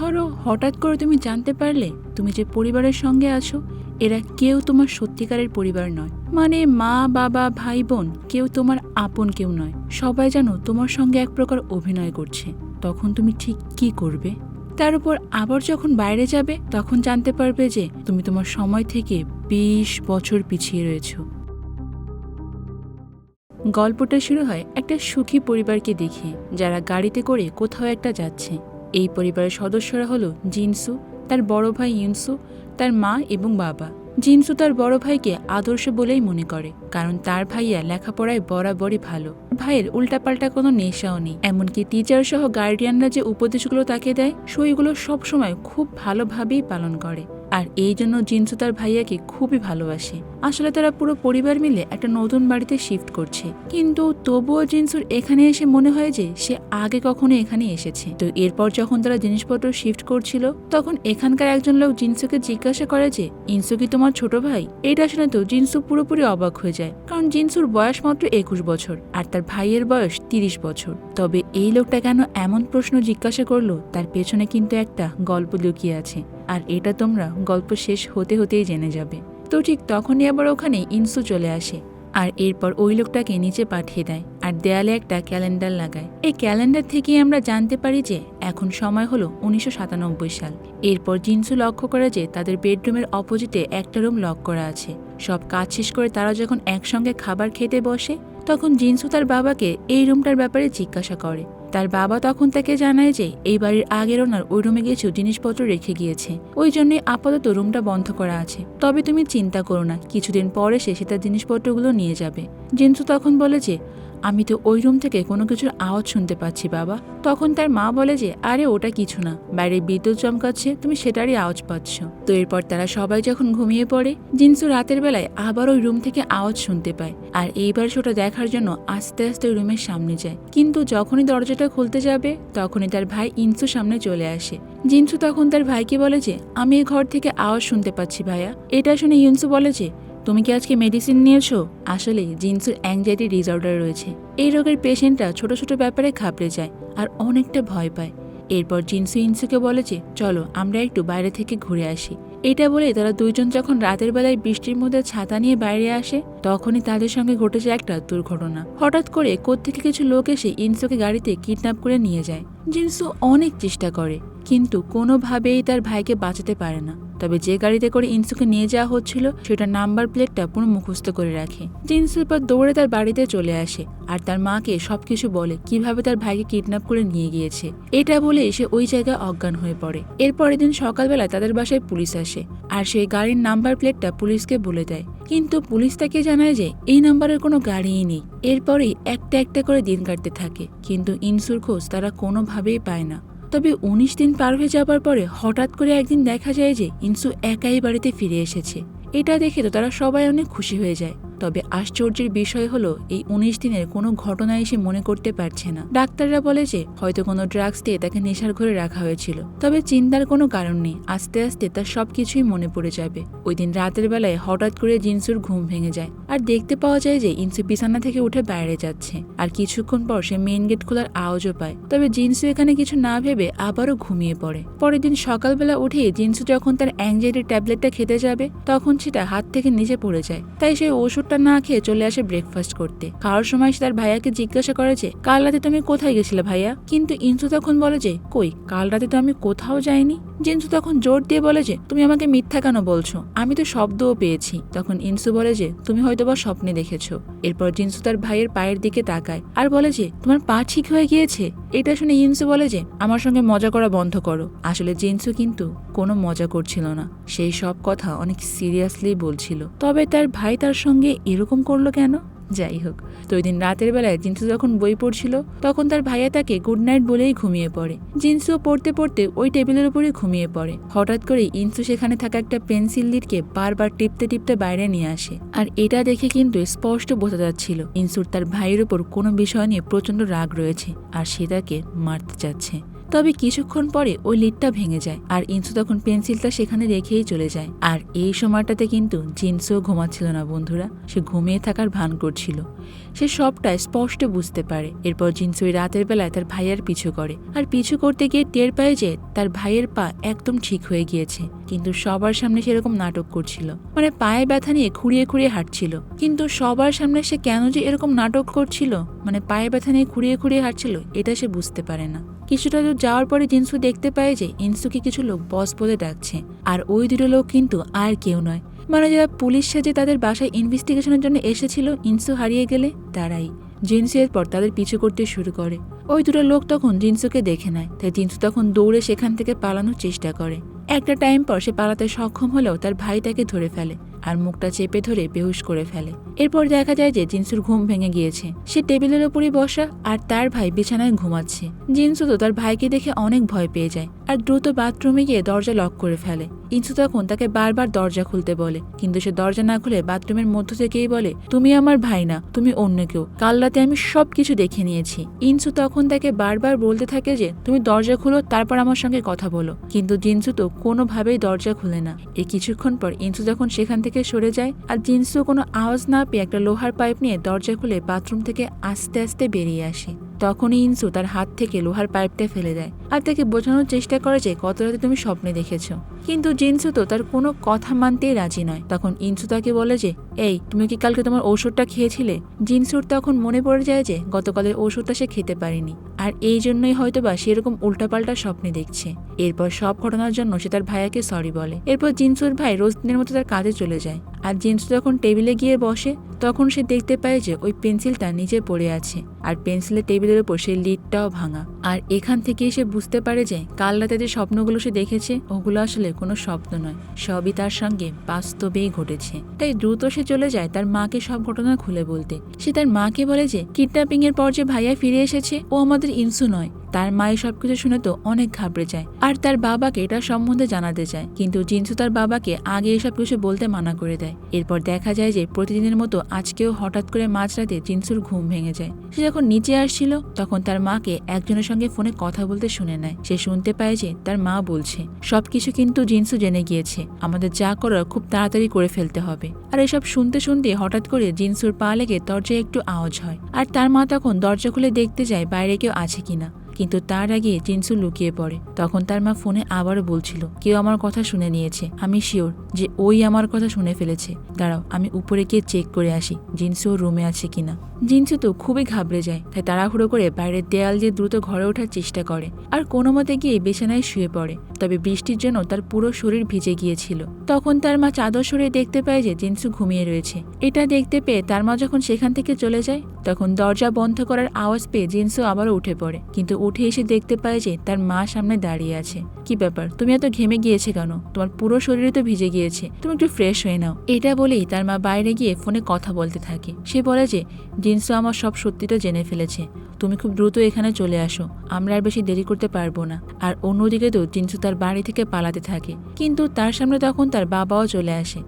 ধরো, হঠাৎ করে তুমি জানতে পারলে তুমি যে পরিবারের সঙ্গে আছো, এরা কেউ তোমার সত্যিকারের পরিবার নয়। মানে মা, বাবা, ভাই, বোন, কেউ তোমার আপন কেউ নয়। সবাই জানো তোমার সঙ্গে এক প্রকার অভিনয় করছে। তখন তুমি ঠিক কি করবে? তার উপর আবার যখন বাইরে যাবে, তখন জানতে পারবে যে তুমি তোমার সময় থেকে বিশ বছর পিছিয়ে রয়েছো। গল্পটা শুরু হয় একটা সুখী পরিবারকে দেখে, যারা গাড়িতে করে কোথাও একটা যাচ্ছে। এই পরিবারের সদস্যরা হলো জিনসু, তার বড় ভাই ইউনসু, তার মা এবং বাবা। জিনসু তার বড় ভাইকে আদর্শ বলেই মনে করে, কারণ তার ভাইয়া লেখাপড়ায় বরাবরই ভালো। ভাইয়ের উল্টাপাল্টা কোনো নেশাও নেই, এমনকি টিচার সহ গার্ডিয়ানরা যে উপদেশগুলো তাকে দেয়, সেইগুলো সবসময় খুব ভালোভাবেই পালন করে। আর এই জন্য জিনসু তার ভাইয়াকে খুবই ভালোবাসে। আসলে তারা পুরো পরিবার মিলে একটা নতুন বাড়িতে শিফট করছে। কিন্তু তবুও জিনসুর এখানে এসে মনে হয় যে সে আগে কখনো এখানে এসেছে। তো এরপর যখন তারা জিনিসপত্র শিফট করছিল, তখন এখানকার একজন লোক জিনসুকে জিজ্ঞাসা করে যে, ইনসু কি তোমার ছোট ভাই? এটা শুনে তো জিনসু পুরোপুরি অবাক হয়ে যায়। কারণ জিনসুর বয়স মাত্র একুশ বছর আর তার ভাইয়ের বয়স তিরিশ বছর। তবে এই লোকটা কেন এমন প্রশ্ন জিজ্ঞাসা করল, তার পেছনে কিন্তু একটা গল্প লুকিয়ে আছে। আর এটা তোমরা গল্প শেষ হতে হতেই জেনে যাবে। তো ঠিক তখনই আবার ওখানে ইনসু চলে আসে আর এরপর ওই লোকটাকে নিচে পাঠিয়ে দেয় আর দেয়ালে একটা ক্যালেন্ডার লাগায়। এই ক্যালেন্ডার থেকেই আমরা জানতে পারি যে এখন সময় হলো উনিশশো সাতানব্বই সাল। এরপর জিনসু লক্ষ্য করে যে তাদের বেডরুমের অপোজিটে একটা রুম লক করা আছে। সব কাজ শেষ করে তারা যখন একসঙ্গে খাবার খেতে বসে তখন জিনসু তার বাবাকে এই রুমটার ব্যাপারে জিজ্ঞাসা করে। তার বাবা তখন তাকে জানায় যে, এই বাড়ির আগের ওনার ওই রুমে কিছু জিনিসপত্র রেখে গিয়েছে। ওই জন্যই আপাতত রুমটা বন্ধ করা আছে। তবে তুমি চিন্তা করো না, কিছুদিন পরে সে সে তার জিনিসপত্রগুলো নিয়ে যাবে। জিনসু তখন বলে যে আমি তো ওই রুম থেকে কোনো কিছুর আওয়াজ শুনতে পাচ্ছি, বাবা। তখন তার মা বলে যে, আরে, ওটা কিছু না। বাইরে বিদ্যুৎ চমকাচ্ছে, তুমি সেটারই আওয়াজ পাচ্ছ। তো এরপর তারা সবাই যখন ঘুমিয়ে পড়ে, জিনসু রাতের বেলায় আবার ওই রুম থেকে আওয়াজ শুনতে পায়। আর এইবার সেটা দেখার জন্য আস্তে আস্তে ওই রুমের সামনে যায়। কিন্তু যখনই দরজাটা খুলতে যাবে, তখনই তার ভাই ইনসু সামনে চলে আসে। জিনসু তখন তার ভাইকে বলে যে, আমি এই ঘর থেকে আওয়াজ শুনতে পাচ্ছি, ভাইয়া। এটা শুনে ইনসু বলে যে তুমি কি আজকে মেডিসিন নিয়েছো? আসলে জিনসুর অ্যাংজাইটি ডিসঅর্ডার রয়েছে। এই রোগের পেশেন্টরা ছোট ছোট ব্যাপারে ঘাবড়ে যায় আর অনেকটা ভয় পায়। এরপর জিনসু ইনসুকে বলে যে, চলো, আমরা একটু বাইরে থেকে ঘুরে আসি। এটা বলে তারা দুইজন যখন রাতের বেলায় বৃষ্টির মধ্যে ছাতা নিয়ে বাইরে আসে, তখনই তাদের সঙ্গে ঘটেছে একটা দুর্ঘটনা। হঠাৎ করে কোত্থেকে কিছু লোক এসে ইনসুকে গাড়িতে কিডন্যাপ করে নিয়ে যায়। জিনসু অনেক চেষ্টা করে, কিন্তু কোনোভাবেই তার ভাইকে বাঁচাতে পারে না। তবে যে গাড়িতে করে ইনসুকে নিয়ে যাওয়া হচ্ছিল সেটা নাম্বার প্লেটটা পুরো মুখস্থ করে রাখে। জিনসুর পর দৌড়ে তার বাড়িতে চলে আসে আর তার মাকে সবকিছু বলে কীভাবে তার ভাইকে কিডন্যাপ করে নিয়ে গিয়েছে। এটা বলে সে ওই জায়গায় অজ্ঞান হয়ে পড়ে। এরপরের দিন সকালবেলা তাদের বাসায় পুলিশ আসে আর সেই গাড়ির নাম্বার প্লেটটা পুলিশকে বলে দেয়। কিন্তু পুলিশ তাকে জানায় যে এই নাম্বারের কোনো গাড়িই নেই। এরপরেই একটা একটা করে দিন কাটতে থাকে। কিন্তু ইনসুর খোঁজ তারা কোনোভাবেই পায় না। তবে উনিশ দিন পার হয়ে যাবার পরে হঠাৎ করে একদিন দেখা যায় যে ইনসু একাই বাড়িতে ফিরে এসেছে। এটা দেখে তো তারা সবাই অনেক খুশি হয়ে যায়। তবে আশ্চর্যের বিষয় হলো, এই উনিশ দিনের কোনো ঘটনা এসে মনে করতে পারছে না। ডাক্তাররা বলে যে, হয়তো কোনো ড্রাগস দিয়ে তাকে নেশার ঘরে রাখা হয়েছিল। তবে চিন্তার কোনো কারণ নেই, আস্তে আস্তে তার সবকিছুই মনে পড়ে যাবে। ওই দিন রাতের বেলায় হঠাৎ করে জিনসুর ঘুম ভেঙে যায়। আর দেখতে পাওয়া যায় যে ইনসু বিছানা থেকে উঠে বাইরে যাচ্ছে। আর কিছুক্ষণ পর সে মেন গেট খোলার আওয়াজও পায়। তবে জিনসু এখানে কিছু না ভেবে আবারও ঘুমিয়ে পড়ে। পরের দিন সকালবেলা উঠে জিনসু যখন তার অ্যাংজাইটির ট্যাবলেটটা খেতে যাবে, তখন সেটা হাত থেকে নিচে পড়ে যায়। তাই সেই ওষুধটা না খেয়ে চলে আসে ব্রেকফাস্ট করতে। খাওয়ার সময় সে তার ভাইয়াকে জিজ্ঞাসা করে যে, কাল রাতে তুমি কোথায় গেছিলে ভাইয়া? কিন্তু ইনসু তখন বলে যে, কই, কাল রাতে তো আমি কোথাও যাইনি। জিনসু তখন জোর দিয়ে বলে যে, তুমি আমাকে মিথ্যা কেন বলছো? আমি তো শব্দও পেয়েছি। তখন ইনসু বলে যে, তুমি হয়তো বা স্বপ্নে দেখেছ। এরপর জিনসু তার ভাইয়ের পায়ের দিকে তাকায় আর বলে যে, তোমার পা ঠিক হয়ে গিয়েছে? এটা শুনে ইনসু বলে যে, আমার সঙ্গে মজা করা বন্ধ করো। আসলে জিনসু কিন্তু কোনো মজা করছিল না। সেই সব কথা অনেক সিরিয়াসলি বলছিল। তবে তার ভাই তার সঙ্গে এরকম করল কেন? যাই হোক তো ওই দিন রাতের বেলায় জিনসু যখন বই পড়ছিল, তখন তার ভাইয়া তাকে গুড নাইট বলেই ঘুমিয়ে পড়ে। জিনসুও পড়তে পড়তে ওই টেবিলের উপরে ঘুমিয়ে পড়ে। হঠাৎ করে ইনসু সেখানে থাকা একটা পেন্সিল লিডকে বারবার টিপতে টিপতে বাইরে নিয়ে আসে। আর এটা দেখে কিন্তু স্পষ্ট বোঝা যাচ্ছিল, ইনসুর তার ভাইয়ের উপর কোনো বিষয় নিয়ে প্রচণ্ড রাগ রয়েছে, আর সে তাকে মারতে চাচ্ছে। তবে কিছুক্ষণ পরে ওই লিডটা ভেঙে যায় আর ইনসু তখন পেন্সিলটা সেখানে রেখেই চলে যায়। আর এই সময়টাতে কিন্তু জিন্সও ঘুমাচ্ছিল না বন্ধুরা, সে ঘুমিয়ে থাকার ভান করছিল। সে সবটাই স্পষ্ট বুঝতে পারে। এরপর জিন্সু ওই রাতের বেলায় তার ভাইয়ার পিছু করে। আর পিছু করতে গিয়ে টের পায় যে তার ভাইয়ের পা একদম ঠিক হয়ে গিয়েছে। কিন্তু সবার সামনে সেরকম নাটক করছিল। মানে পায়ে ব্যথা নিয়ে খুঁড়িয়ে খুঁড়িয়ে হাঁটছিল। কিন্তু সবার সামনে সে কেন যে এরকম নাটক করছিল? মানে পায়ে ব্যথা নিয়ে খুঁড়িয়ে খুঁড়িয়ে হাঁটছিল, এটা সে বুঝতে পারে না। কিছুটা দূর যাওয়ার পরে জিনসু দেখতে পায় যে ইনসুকে কিছু লোক বস বলে ডাকছে। আর ওই দুটো লোক কিন্তু আর কেউ নয়। মানে যারা পুলিশ সাজে তাদের বাসায় ইনভেস্টিগেশনের জন্য এসেছিল, ইনসু হারিয়ে গেলে তারাই। জিনসু এরপর তাদের পিছু করতে শুরু করে। ওই দুটো লোক তখন জিনসুকে দেখে নেয়। তাই জিনসু তখন দৌড়ে সেখান থেকে পালানোর চেষ্টা করে। একটা টাইম পর সে পালাতে সক্ষম হলেও তার ভাই তাকে ধরে ফেলে আর মুখটা চেপে ধরে বেহুশ করে ফেলে। এরপর দেখা যায় যে জিনসুর ঘুম ভেঙে গিয়েছে। সে টেবিলের উপরে বসা আর তার ভাই বিছানায় ঘুমাচ্ছে। জিনসু তো তার ভাইকে দেখে অনেক ভয় পেয়ে যায় আর দ্রুত বাথরুমে গিয়ে দরজা লক করে ফেলে। ইনসু তখন তাকে বারবার দরজা খুলতে বলে। কিন্তু সে দরজা না খুলে বাথরুমের মধ্য থেকেই বলে, তুমি আমার ভাই না, তুমি অন্য কেউ। কাল রাতে আমি সব কিছু দেখে নিয়েছি। ইনসু তখন তাকে বারবার বলতে থাকে যে, তুমি দরজা খুলো, তারপর আমার সঙ্গে কথা বলো। কিন্তু জিনসু তো কোনোভাবেই দরজা খুলে না। এই কিছুক্ষণ পর ইনসু যখন সেখান থেকে সরে যায় আর জিনসু কোনো আওয়াজ না পেয়ে একটা লোহার পাইপ নিয়ে দরজা খুলে বাথরুম থেকে আস্তে আস্তে বেরিয়ে আসে। তখনই ইনসু তার হাত থেকে লোহার পাইপটা ফেলে দেয় আর তাকে বোঝানোর চেষ্টা করে যে কত রাতে তুমি স্বপ্নে দেখেছ। কিন্তু জিনসু তো তার কোনো কথা মানতেই রাজি নয়। তখন ইনসু তাকে বলে যে এই, তুমি কি কালকে তোমার ঔষধটা খেয়েছিলে? জিনসুর তখন মনে পড়ে যায় যে, গতকালের ওষুধটা সে খেতে পারেনি। আর এই জন্যই হয়তো হয়তোবা সেরকম উল্টাপাল্টা স্বপ্নে দেখছে। এরপর সব ঘটনার জন্য সে তার ভাইয়াকে সরি বলে। এরপর জিনসুর ভাই রোজ দিনের মতো তার কাজে চলে যায়। আর জিনসু যখন টেবিলে গিয়ে বসে, তখন সে দেখতে পায় যে, ওই পেন্সিলটা নিচে পড়ে আছে। আর পেন্সিলের টেবিলের উপর সেই লিডটাও ভাঙা। আর এখান থেকেই সে বুঝতে পারে যে, কাল রাতে যে স্বপ্নগুলো সে দেখেছে, ওগুলো আসলে কোনো স্বপ্ন নয়। সবই তার সঙ্গে বাস্তবেই ঘটেছে। তাই দ্রুত সে চলে যায়, তার মাকে সব ঘটনা খুলে বলতে। সে তার মাকে বলে যে কিডন্যাপিং এর পর যে ভাইয়া ফিরে এসেছে, ও আমাদের ইনসু নয়। তার মায়ের সবকিছু শুনে তো অনেক ঘাবড়ে যায়। আর তার বাবাকে এটা সম্বন্ধে জানাতে চায়। কিন্তু জিনসু তার বাবাকে আগে এসব কিছু বলতে মানা করে দেয়। এরপর দেখা যায় যে প্রতিদিনের মতো আজকেও হঠাৎ করে মাঝরাতে জিনসুর ঘুম ভেঙে যায়। সে যখন নিচে আসছিল, তখন তার মাকে একজনের সঙ্গে ফোনে কথা বলতে শুনে নেয়। সে শুনতে পায় যে তার মা বলছে, সবকিছু কিন্তু জিনসু জেনে গিয়েছে। আমাদের যা করার খুব তাড়াতাড়ি করে ফেলতে হবে। আর এসব শুনতে শুনতে হঠাৎ করে জিনসুর পা লেগে দরজায় একটু আওয়াজ হয়। আর তার মা তখন দরজা খুলে দেখতে যায় বাইরে কেউ আছে কিনা। কিন্তু তার আগে জিনসু লুকিয়ে পড়ে। তখন তার মা ফোনে আবারও বলছিল, কেউ আমার কথা শুনে নিয়েছে। আমি শিওর যে ওই আমার কথা শুনে ফেলেছে। দাঁড়াও, আমি উপরে গিয়ে চেক করে আসি, জিনসু রুমে আছে কিনা? জিনসু তো খুবই ঘাবড়ে যায়, তাই তাড়াহুড়ো করে বাইরের দেয়াল দিয়ে দ্রুত ঘরে ওঠার চেষ্টা করে। আর কোনো মতে গিয়ে বিছানায় শুয়ে পড়ে। তবে বৃষ্টির জন্য তার পুরো শরীর ভিজে গিয়েছিল। তখন তার মা চাদর সরে দেখতে পায় যে জিনসু ঘুমিয়ে রয়েছে। এটা দেখতে পেয়ে তার মা যখন সেখান থেকে চলে যায় তখন দরজা বন্ধ করার আওয়াজ পেয়ে জিনসু আবারও উঠে পড়ে। কিন্তু উঠে এসে দেখতে পায় যে তার মা সামনে দাঁড়িয়ে আছে। কি ব্যাপার? তুমি এত ঘেমে গিয়েছে কেন? তোমার পুরো শরীরে তো ভিজে গিয়েছে। তুমি একটু ফ্রেশ হয়ে নাও। এটা বলেই তার মা বাইরে গিয়ে ফোনে কথা বলতে থাকে। সে বলে যে জিনসু আমার সব সত্যিটা জেনে ফেলেছে। তুমি খুব দ্রুত এখানে চলে আসো। আমরা আর বেশি দেরি করতে পারব না। আর অন্যদিকে তো জিনসু তার বাড়ি থেকে পালাতে থাকে। কিন্তু তার সামনে তখন তার বাবাও চলে আসে।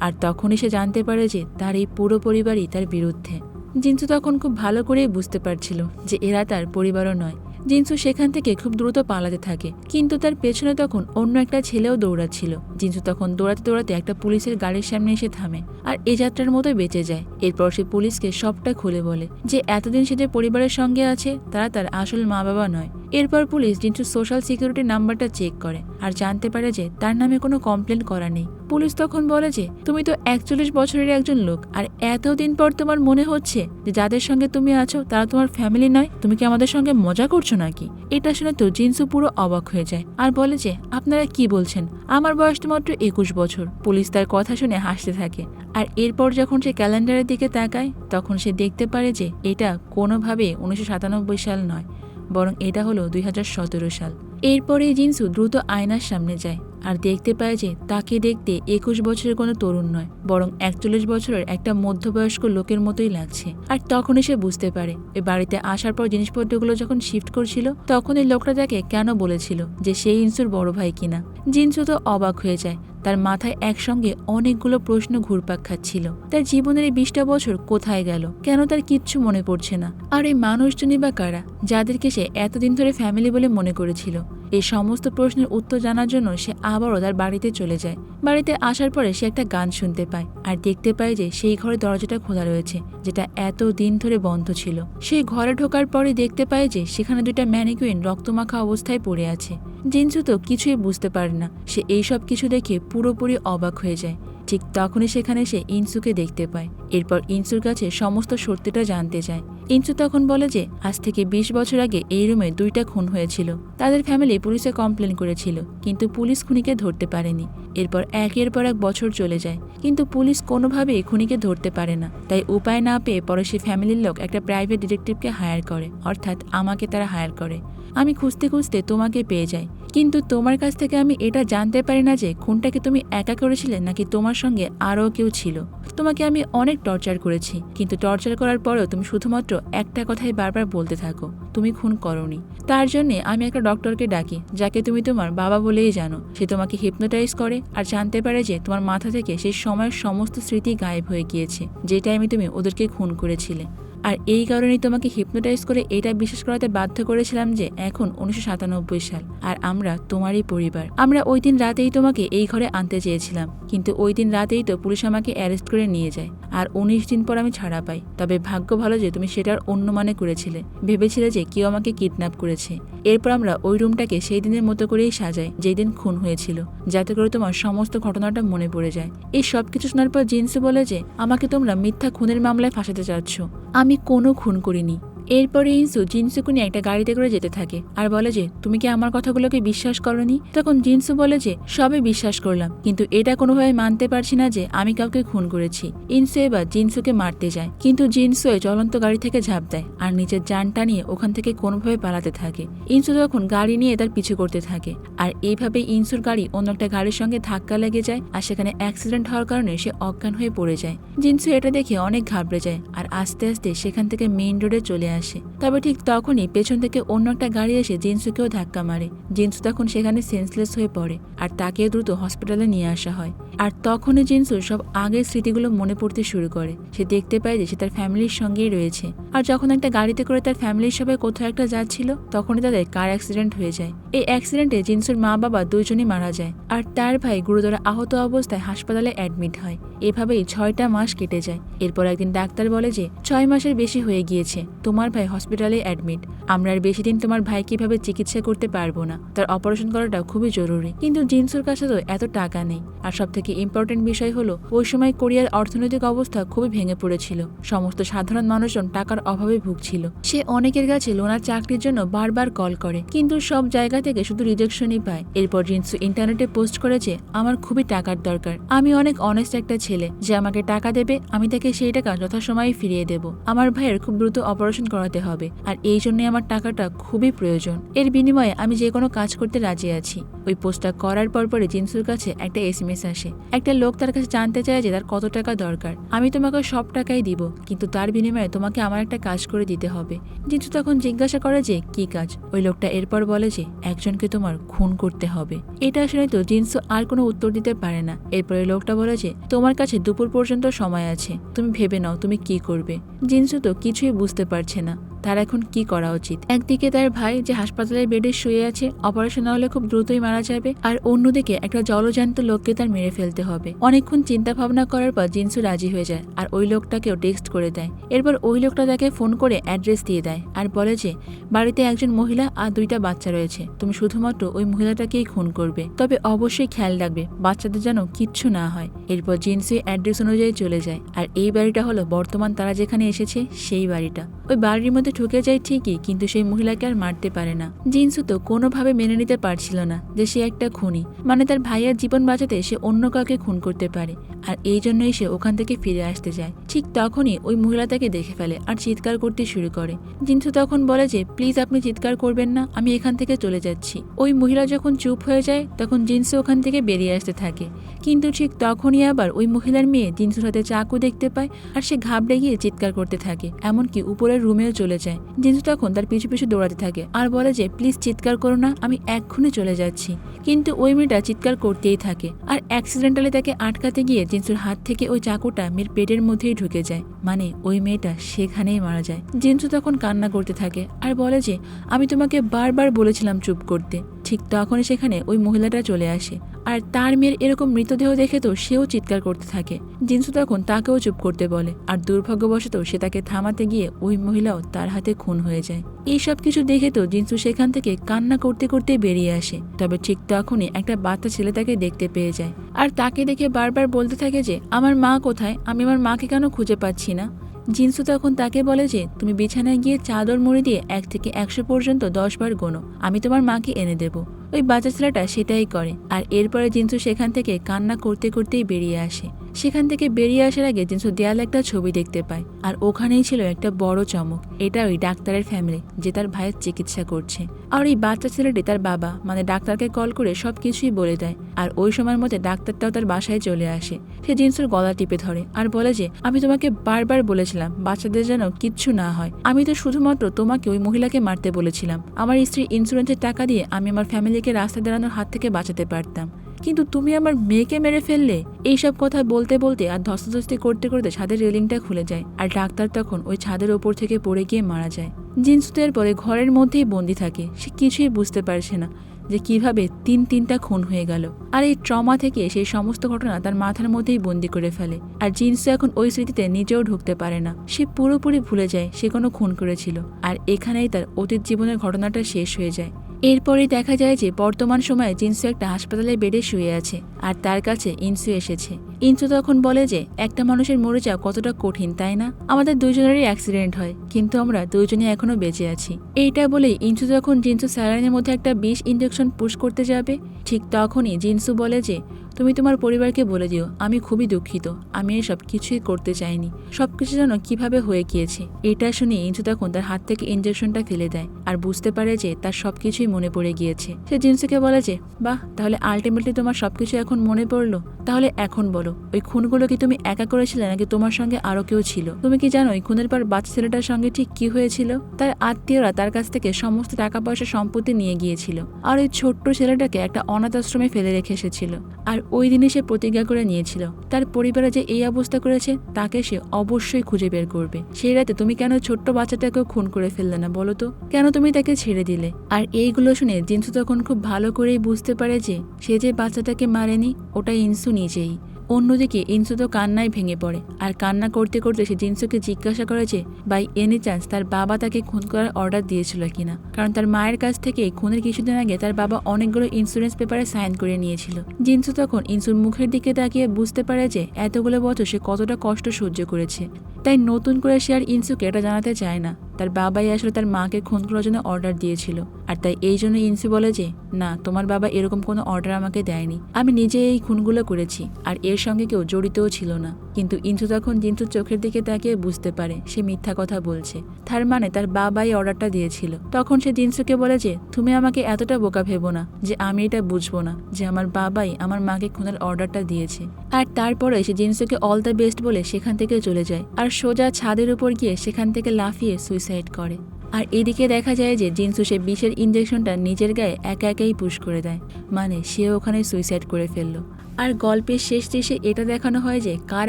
আর তখনই সে জানতে পারে যে, তার এই পুরো পরিবারই তার বিরুদ্ধে। জিনসু তখন খুব ভালো করেই বুঝতে পারছিল যে এরা তার পরিবারও নয়। জিনসু সেখান থেকে খুব দ্রুত পালাতে থাকে, কিন্তু তার পেছনে তখন অন্য একটা ছেলেও দৌড়াচ্ছিল। জিনসু তখন দৌড়াতে দৌড়াতে একটা পুলিশের গাড়ির সামনে এসে থামে আর এ যাত্রার মতো বেঁচে যায়। এরপর সে পুলিশকে সবটা খুলে বলে যে, এতদিন সে যে পরিবারের সঙ্গে আছে, তারা তার আসল মা বাবা নয়। এরপর পুলিশ জিনসুর সোশ্যাল সিকিউরিটি নাম্বারটা চেক করে আর জানতে পারে যে তার নামে কোনো কমপ্লেন করা নেই। পুলিশ তখন বলে যে, তুমি তো একচল্লিশ বছরের একজন লোক আর এতদিন পর তোমার মনে হচ্ছে যে যাদের সঙ্গে তুমি আছো তারা তোমার ফ্যামিলি নয়, তুমি কি আমাদের সঙ্গে মজা করছ নাকি? এটা শুনে তো জিনসু পুরো অবাক হয়ে যায় আর বলে যে, আপনারা কি বলছেন? আমার বয়স তো মাত্র একুশ বছর। পুলিশ তার কথা শুনে হাসতে থাকে আর এরপর যখন সে ক্যালেন্ডারের দিকে তাকায়, তখন সে দেখতে পারে যে, এটা কোনোভাবে উনিশশো সাতানব্বই সাল নয়। বরং এটা হলো দুই হাজার সতেরো সাল। এরপরে জিনসু দ্রুত আয়নার সামনে যায়। আর দেখতে পায় যে তাকে দেখতে একুশ বছরের কোনো তরুণ নয়, বরং একচল্লিশ বছরের একটা মধ্যবয়স্ক লোকের মতোই লাগছে। আর তখনই সে বুঝতে পারে, এ বাড়িতে আসার পর জিনিসপত্রগুলো যখন শিফট করছিল, তখন এই লোকটা তাকে কেন বলেছিল যে সেই ইনসুর বড় ভাই কিনা? জিনসু তো অবাক হয়ে যায়, তার মাথায় একসঙ্গে অনেকগুলো প্রশ্ন ঘুরপাক খাচ্ছিল। তার জীবনের এই বিশটা বছর কোথায় গেল? কেন তার কিচ্ছু মনে পড়ছে না? আর এই মানুষজনই বা কারা, যাদেরকে সে এতদিন ধরে ফ্যামিলি বলে মনে করেছিল? এই সমস্ত প্রশ্নের উত্তর জানার জন্য সে আবারও তার বাড়িতে চলে যায়। বাড়িতে আসার পরে সে একটা গান শুনতে পায় আর দেখতে পায় যে সেই ঘরে দরজাটা খোলা রয়েছে, যেটা এত দিন ধরে বন্ধ ছিল। সে ঘরে ঢোকার পরে দেখতে পায় যে সেখানে দুইটা ম্যানিকুইন রক্তমাখা অবস্থায় পড়ে আছে। জিনসু তো কিছুই বুঝতে পারে না। সে এইসব কিছু দেখে পুরোপুরি অবাক হয়ে যায়। ঠিক তখনই সেখানে সে ইনসুকে দেখতে পায়। এরপর ইনসুর কাছে সমস্ত সত্যিটা জানতে চায়। ইনসু তখন বলে যে, আজ থেকে বিশ বছর আগে এই রুমে দুইটা খুন হয়েছিল। তাদের ফ্যামিলি পুলিশে কমপ্লেন করেছিল, কিন্তু পুলিশ খুনিকে ধরতে পারেনি। এরপর একের পর এক বছর চলে যায়, কিন্তু পুলিশ কোনোভাবেই খুনিকে ধরতে পারে না। তাই উপায় না পেয়ে পরে সে ফ্যামিলির লোক একটা প্রাইভেট ডিটেকটিভকে হায়ার করে, অর্থাৎ আমাকে তারা হায়ার করে। আমি খুঁজতে খুঁজতে তোমাকে পেয়ে যাই। কিন্তু তোমার কাছ থেকে আমি এটা জানতে পারি না যে খুনটাকে তুমি একা করেছিলে নাকি তোমার সঙ্গে আরও কেউ ছিল। তোমাকে আমি অনেক টর্চার করেছি, কিন্তু টর্চার করার পরেও তুমি শুধুমাত্র একটা কথাই বারবার বলতে থাকো, তুমি খুন করনি। তার জন্যে আমি একটা ডক্টরকে ডাকি, যাকে তুমি তোমার বাবা বলেই জানো। সে তোমাকে হিপনোটাইজ করে আর জানতে পারে যে তোমার মাথা থেকে সেই সময়ের সমস্ত স্মৃতি গায়েব হয়ে গিয়েছে যে টাইমে তুমি ওদেরকে খুন করেছিলে। আর এই কারণেই তোমাকে হিপনোটাইজ করে এটা বিশ্বাস করাতে বাধ্য করেছিলাম যে এখন উনিশশো সাতানব্বই সাল, আর আমরা তোমারই পরিবার। আমরা ওই দিন রাতেই তোমাকে এই ঘরে আনতে চেয়েছিলাম, কিন্তু ওই দিন রাতেই তো পুলিশ আমাকে অ্যারেস্ট করে নিয়ে যায়, আর উনিশ দিন পর আমি ছাড়া পাই। তবে ভাগ্য ভালো যে তুমি সেটার অন্য মানে করেছিলে, ভেবেছিলে যে কেউ আমাকে কিডন্যাপ করেছে। এরপর আমরা ওই রুমটাকে সেই দিনের মতো করেই সাজাই, যেই দিন খুন হয়েছিল, যাতে করে তোমার সমস্ত ঘটনাটা মনে পড়ে যায়। এই সব কিছু শোনার পর জিন্সু বলে যে, আমাকে তোমরা মিথ্যা খুনের মামলায় ফাঁসাতে চাচ্ছ। আমি কোনো খুন করিনি। এরপরে ইনসু জিনসুকে নিয়ে একটা গাড়িতে করে যেতে থাকে। আর বলে যে, তুমি কি আমার কথাগুলোকে বিশ্বাস করনি? তখন জিনসু বলে যে সবে বিশ্বাস করলাম। কিন্তু এটা কোনোভাবে মানতে পারছি না যে, আমি কাউকে খুন করেছি। ইনসু এবার জিনসুকে মারতে যায়। কিন্তু জিনসু জ্বলন্ত গাড়ি থেকে ঝাঁপ দেয় আর নিজের যানটা নিয়ে ওখান থেকে কোনোভাবে পালাতে থাকে। ইনসু তখন গাড়ি নিয়ে তার পিছু করতে থাকে। আর এইভাবে ইনসুর গাড়ি অন্য একটা গাড়ির সঙ্গে ধাক্কা লেগে যায় আর সেখানে অ্যাক্সিডেন্ট হওয়ার কারণে সে অজ্ঞান হয়ে পড়ে যায়। জিনসু এটা দেখে অনেক ঘাবড়ে যায় আর আস্তে আস্তে সেখান থেকে মেইন রোডে চলে আসে। তবে ঠিক তখনই পেছন থেকে অন্য একটা গাড়ি এসে জিনসুকেও ধাক্কা মারে। জিনসু তখন সেখানে সেন্সলেস হয়ে পড়ে আর তাকে দ্রুত হসপিটালে নিয়ে আসা হয়। আর তখনই জিনসু সব আগের স্মৃতিগুলো মনে পড়তে শুরু করে। সে দেখতে পায় যে সে তার ফ্যামিলির সঙ্গেই রয়েছে। আর যখন একটা গাড়িতে করে তার ফ্যামিলির সবাই কোথাও একটা যাচ্ছিল, তখনই তাদের কার অ্যাক্সিডেন্ট হয়ে যায়। এই অ্যাক্সিডেন্টে জিনসুর মা বাবা দুজনই মারা যায়। আর তার ভাই গুরুতর আহত অবস্থায় হাসপাতালে অ্যাডমিট হয়। এভাবেই ছয়টা মাস কেটে যায়। এরপর একদিন ডাক্তার বলে যে, ছয় মাসের বেশি হয়ে গিয়েছে। তোমার ভাই হসপিটালে অ্যাডমিট। আমরা আর বেশি দিন তোমার ভাই কীভাবে চিকিৎসা করতে পারব না? তার অপারেশন করাটা খুবই জরুরি। কিন্তু জিনসুর কাছে তো এত টাকা নেই। আর সব থেকে ইম্পর্টেন্ট বিষয় হলো, ওই সময় কোরিয়ার অর্থনৈতিক অবস্থা খুবই ভেঙে পড়েছিল। সমস্ত সাধারণ মানুষজন টাকার অভাবে ভুগছিল। সে অনেকের কাছে লোনার চাকরির জন্য বারবার কল করে, কিন্তু সব জায়গা থেকে শুধু রিজেকশনই পায়। এরপর জিনসু ইন্টারনেটে পোস্ট করেছে, আমার খুবই টাকার দরকার। আমি অনেক অনেস্ট একটা ছেলে। যে আমাকে টাকা দেবে, আমি তাকে সেই টাকা যথাসময়ে ফিরিয়ে দেব। আমার ভাইয়ের খুব দ্রুত অপারেশন করাতে হবে। আর এই জন্যই আমার টাকাটা খুবই প্রয়োজন। এর বিনিময়ে আমি যে কোনো কাজ করতে রাজি আছি। ওই পোস্টটা করার পর পরে জিনসুর কাছে একটা এসএমএস আসে। একটা লোক তার কাছে জানতে চায় যে তার কত টাকা দরকার। আমি তোমাকে সব টাকাই দিব, কিন্তু তার বিনিময়ে তোমাকে আমার একটা কাজ করে দিতে হবে। জিনসু তখন জিজ্ঞাসা করে যে, কি কাজ? ওই লোকটা এরপর বলে যে, একজনকে তোমার খুন করতে হবে। এটা শুনে তো জিনসু আর কোনো উত্তর দিতে পারে না। এরপরে লোকটা বলে যে, তোমার কাছে দুপুর পর্যন্ত সময় আছে। তুমি ভেবে নাও তুমি কি করবে? জিনসু তো কিছুই বুঝতে পারছে তার এখন কি করা উচিত? একদিকে তার ভাই যে হাসপাতালের বেডে শুয়ে আছে, অপারেশন না হলে খুব দ্রুতই মারা যাবে। আর অন্যদিকে একটা জলজান্ত লোককে তার মেরে ফেলতে হবে। অনেকক্ষণ চিন্তা ভাবনা করার পর জিনসু রাজি হয়ে যায় আর ওই লোকটাকেও টেক্সট করে দেয়। এরপর ওই লোকটা তাকে ফোন করে অ্যাড্রেস দিয়ে দেয় আর বলে যে, বাড়িতে একজন মহিলা আর দুইটা বাচ্চা রয়েছে। তুমি শুধুমাত্র ওই মহিলাটাকেই খুন করবে। তবে অবশ্যই খেয়াল রাখবে, বাচ্চাদের যেন কিচ্ছু না হয়। এরপর জিনসু অ্যাড্রেস অনুযায়ী চলে যায়। আর এই বাড়িটা হলো বর্তমান তারা যেখানে এসেছে, সেই বাড়িটা। ওই বাড়ির মধ্যে ঢুকে যায় ঠিকই, কিন্তু সেই মহিলাকে আর মারতে পারে না। জিনসু তো কোনোভাবে মেনে নিতে পারছিল না যে সে একটা খুনি। মানে তার ভাইয়ের জীবন বাঁচাতে সে অন্য কাউকে খুন করতে পারে। আর এই জন্যই সে ওখান থেকে ফিরে আসতে যায়। ঠিক তখনই ওই মহিলা তাকে দেখে ফেলে আর চিৎকার করতে শুরু করে। জিনসু তখন বলে যে, প্লিজ আপনি চিৎকার করবেন না, আমি এখান থেকে চলে যাচ্ছি। ওই মহিলা যখন চুপ হয়ে যায়, তখন জিনসু ওখান থেকে বেরিয়ে আসতে থাকে। কিন্তু ঠিক তখনই আবার ওই মহিলার মেয়ে জিনসুর হাতে চাকু দেখতে পায় আর সে ঘাবড়ে গিয়ে চিৎকার করতে থাকে। এমনকি উপরের রুমেও চলে যায়। জিনসু তখন তার পিছু পিছু দৌড়াতে থাকে আর বলে যে, প্লিজ চিৎকার করো না, আমি এক্ষুনি চলে যাচ্ছি। কিন্তু ওই মেয়েটা চিৎকার করতেই থাকে আর অ্যাক্সিডেন্টালি তাকে আটকাতে গিয়ে জিনসুর হাত থেকে ওই চাকুটা মেয়ের পেটের মধ্যেই ঢুকে যায়। মানে ওই মেয়েটা সেখানেই মারা যায়। জিনসু তখন কান্না করতে থাকে আর বলে যে, আমি তোমাকে বারবার বলেছিলাম চুপ করতে। ঠিক তখনই সেখানে ওই মহিলাটা চলে আসে। আর তার মেয়ের এরকম মৃতদেহ দেখে তো সেও চিৎকার করতে থাকে। জিনসু তখন তাকেও চুপ করতে বলে আর দুর্ভাগ্যবশত সে তাকে থামাতে গিয়ে ওই মহিলাও তার হাতে খুন হয়ে যায়। এই সব কিছু দেখে তো জিনসু সেখান থেকে কান্না করতে করতে বেরিয়ে আসে। তবে ঠিক তখনই একটা বাচ্চা ছেলে তাকে দেখতে পেয়ে যায়। আর তাকে দেখে বারবার বলতে থাকে যে, আমার মা কোথায়? আমি আমার মাকে কেন খুঁজে পাচ্ছি না? জিনসু তখন তাকে বলে যে, তুমি বিছানায় গিয়ে চাদর মুড়ি দিয়ে এক থেকে একশো পর্যন্ত দশ বার গোনো, আমি তোমার মাকে এনে দেব। ওই বাচ্চা ছেলেটা সেটাই করে। আর এরপরে জিনসু সেখান থেকে কান্না করতে করতেই বেরিয়ে আসে। সেখান থেকে বেরিয়ে আসার আগে জিনসু দেয়ালে একটা ছবি দেখতে পায়, আর ওখানেই ছিল একটা বড় চমক। এটা ওই ডাক্তারের ফ্যামিলি যে তার ভাইয়ের চিকিৎসা করছে। আর এই বাচ্চা ছেলেটি তার বাবা মানে ডাক্তারকে কল করে সব কিছুই বলে দেয়, আর ওই সময়ের মধ্যে ডাক্তারটাও তার বাসায় চলে আসে। সে জিনসুর গলা টিপে ধরে, আর বলে যে, আমি তোমাকে বারবার বলেছিলাম, বাচ্চাদের যেন কিচ্ছু না হয়। আমি তো শুধুমাত্র তোমাকে ওই মহিলাকে মারতে বলেছিলাম। আমার স্ত্রী ইন্স্যুরেন্সের টাকা দিয়ে আমি আমার ফ্যামিলিকে রাস্তা দাঁড়ানোর হাত থেকে বাঁচাতে পারতাম। কিন্তু তুমি আমার মেয়েকে মেরে ফেললে? এইসব কথা বলতে বলতে আর ধস্তাধস্তি করতে করতে ছাদের রেলিংটা খুলে যায় আর ডাক্তার তখন ওই ছাদের ওপর থেকে পড়ে গিয়ে মারা যায়। জিনসুতের পরে ঘরের মধ্যেই বন্দি থাকে। সে কিছুই বুঝতে পারছে না যে কীভাবে তিন তিনটা খুন হয়ে গেল। আর এই ট্রমা থেকে সেই সমস্ত ঘটনা তার মাথার মধ্যেই বন্দি করে ফেলে। আর জিনসু এখন ওই স্মৃতিতে নিজেও ঢুকতে পারে না। সে পুরোপুরি ভুলে যায় সে কোনো খুন করেছিল। আর এখানেই তার অতীত জীবনের ঘটনাটা শেষ হয়ে যায়। এরপরেই দেখা যায় যে বর্তমান সময়ে জিনসু একটা হাসপাতালে বেডে শুয়ে আছে, আর তার কাছে ইনসু এসেছে। ইনসু তখন বলে যে, একটা মানুষের মরে যাওয়া কতটা কঠিন, তাই না? আমাদের দুজনেরই অ্যাক্সিডেন্ট হয়, কিন্তু আমরা দুজনে এখনও বেঁচে আছি। এইটা বলেই ইনসু যখন জিনসু স্যালাইনের মধ্যে একটা বিষ ইঞ্জেকশন পুশ করতে যাবে, ঠিক তখনই জিনসু বলে যে তুমি তোমার পরিবারকে বলে দিও, আমি খুবই দুঃখিত, আমি এসব কিছুই করতে চাইনি। সবকিছু যেন কীভাবে হয়ে গিয়েছে, এটা শুনে ইঞ্চু তখন তার হাত থেকে ইঞ্জেকশনটা ফেলে দেয় আর বুঝতে পারে যে তার সবকিছুই মনে পড়ে গিয়েছে। সে জিনসুকে বলে যে, বাহ, তাহলে আলটিমেটলি তোমার সব সবকিছু এখন মনে পড়ল? তাহলে এখন বলো, ওই খুনগুলো কি তুমি একা করেছিলে নাকি তোমার সঙ্গে আরও কেউ ছিল? তুমি কি জানো ওই খুনের পর বাচ্চা ছেলেটার সঙ্গে ঠিক কি হয়েছিল? তার আত্মীয়রা তার কাছ থেকে সমস্ত টাকা পয়সা সম্পত্তি নিয়ে গিয়েছিল। আর ওই ছোট্ট ছেলেটাকে একটা অনাথ আশ্রমে ফেলে রেখে এসেছিল। আর ওই দিনে সে প্রতিজ্ঞা করে নিয়েছিল। তার পরিবারে যে এই অবস্থা করেছে, তাকে সে অবশ্যই খুঁজে বের করবে। সেই রাতে তুমি কেন ছোট্ট বাচ্চাটাকেও খুন করে ফেললে না বলো তো? কেন তুমি তাকে ছেড়ে দিলে? আর এইগুলো শুনে জিনসু তখন খুব ভালো করেই বুঝতে পারে যে, সে যে বাচ্চাটাকে মারেনি, ওটা ইনসু নিজেই। অন্যদিকে ইনসু তো কান্নায় ভেঙে পড়ে। আর কান্না করতে করতে সে জিনসুকে জিজ্ঞাসা করে যে বাই এনি চান্স তার বাবা তাকে খুন করার অর্ডার দিয়েছিল কিনা? কারণ তার মায়ের কাছ থেকে খুনের কিছুদিন আগে তার বাবা অনেকগুলো ইন্স্যুরেন্স পেপারে সাইন করে নিয়েছিল। জিনসু তখন ইনসুর মুখের দিকে তাকিয়ে বুঝতে পারে যে, এতগুলো বছর সে কতটা কষ্ট সহ্য করেছে। তাই নতুন করে সে আর ইনসুকে এটা জানাতে চায় না। তার বাবাই আসলে তার মাকে খুন করার জন্য অর্ডার দিয়েছিল। আর তাই এই জন্য ইনসু বলে যে, না, তোমার বাবা এরকম কোনো অর্ডার আমাকে দেয়নি। আমি নিজে এই খুনগুলো করেছি, আর এর সঙ্গে কেউ জড়িতও ছিল না। কিন্তু ইনসু তখন জিনসুর চোখের দিকে তাকিয়ে বুঝতে পারে, সে মিথ্যা কথা বলছে। তার মানে তার বাবাই অর্ডারটা দিয়েছিল। তখন সে জিনসুকে বলে যে, তুমি আমাকে এতটা বোকা ভেবো না যে আমি এটা বুঝব না যে আমার বাবাই আমার মাকে খুনের অর্ডারটা দিয়েছে। আর তারপরে সে জিনসুকে অল দ্য বেস্ট বলে সেখান থেকে চলে যায়। আর সোজা ছাদের উপর গিয়ে সেখান থেকে লাফিয়ে সুইসাইড করে। আর এদিকে দেখা যায় যে জিনসু সে বিষের ইঞ্জেকশনটা নিজের গায়ে একা একাই পুশ করে দেয়। মানে সে ওখানে সুইসাইড করে ফেলল। আর গল্পের শেষ শেষে এটা দেখানো হয় যে কার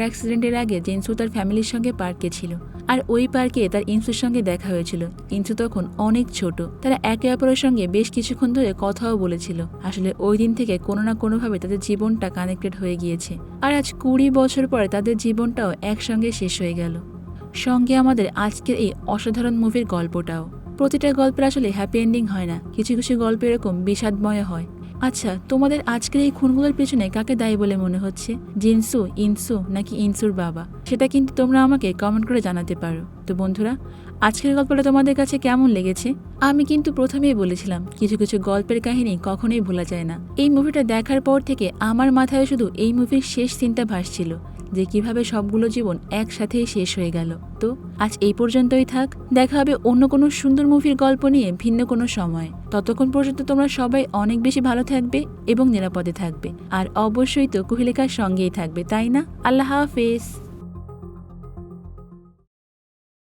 অ্যাক্সিডেন্টের আগে জিনসু তার ফ্যামিলির সঙ্গে পার্কে ছিল। আর ওই পার্কে তার ইনসুর সঙ্গে দেখা হয়েছিল। ইনসু তখন অনেক ছোট। তারা একে অপরের সঙ্গে বেশ কিছুক্ষণ ধরে কথাও বলেছিল। আসলে ওই দিন থেকে কোনো না কোনোভাবে তাদের জীবনটা কানেক্টেড হয়ে গিয়েছে। আর আজ কুড়ি বছর পরে তাদের জীবনটাও একসঙ্গে শেষ হয়ে গেল। সঙ্গে আমাদের আজকের এই অসাধারণ মুভির গল্পটাও। প্রতিটা গল্পের আসলে হ্যাপি এন্ডিং হয় না। কিছু কিছু গল্প এরকম বিষাদময় হয়। আচ্ছা তোমাদের আজকের এই খুনগুলোর পেছনে কাকে দায়ী বলে মনে হচ্ছে? জিনসু, ইনসু নাকি ইনসুর বাবা? সেটা কিন্তু তোমরা আমাকে কমেন্ট করে জানাতে পারো। তো বন্ধুরা, আজকের গল্পটা তোমাদের কাছে কেমন লেগেছে? আমি কিন্তু প্রথমেই বলেছিলাম, কিছু কিছু গল্পের কাহিনী কখনোই ভোলা যায় না। এই মুভিটা দেখার পর থেকে আমার মাথায় শুধু এই মুভির শেষ সিনটা ভাসছিল। যে কীভাবে সবগুলো জীবন একসাথেই শেষ হয়ে গেল। তো, আজ এই পর্যন্তই থাক। দেখা হবে অন্য কোনো সুন্দর মুভির গল্প নিয়ে ভিন্ন কোনো সময়। ততক্ষণ পর্যন্ত তোমরা সবাই অনেক বেশি ভালো থাকবে এবং নিরাপদে থাকবে। আর অবশ্যই তো কুহিলিকার সঙ্গেই থাকবে, তাই না? আল্লাহ হাফেজ।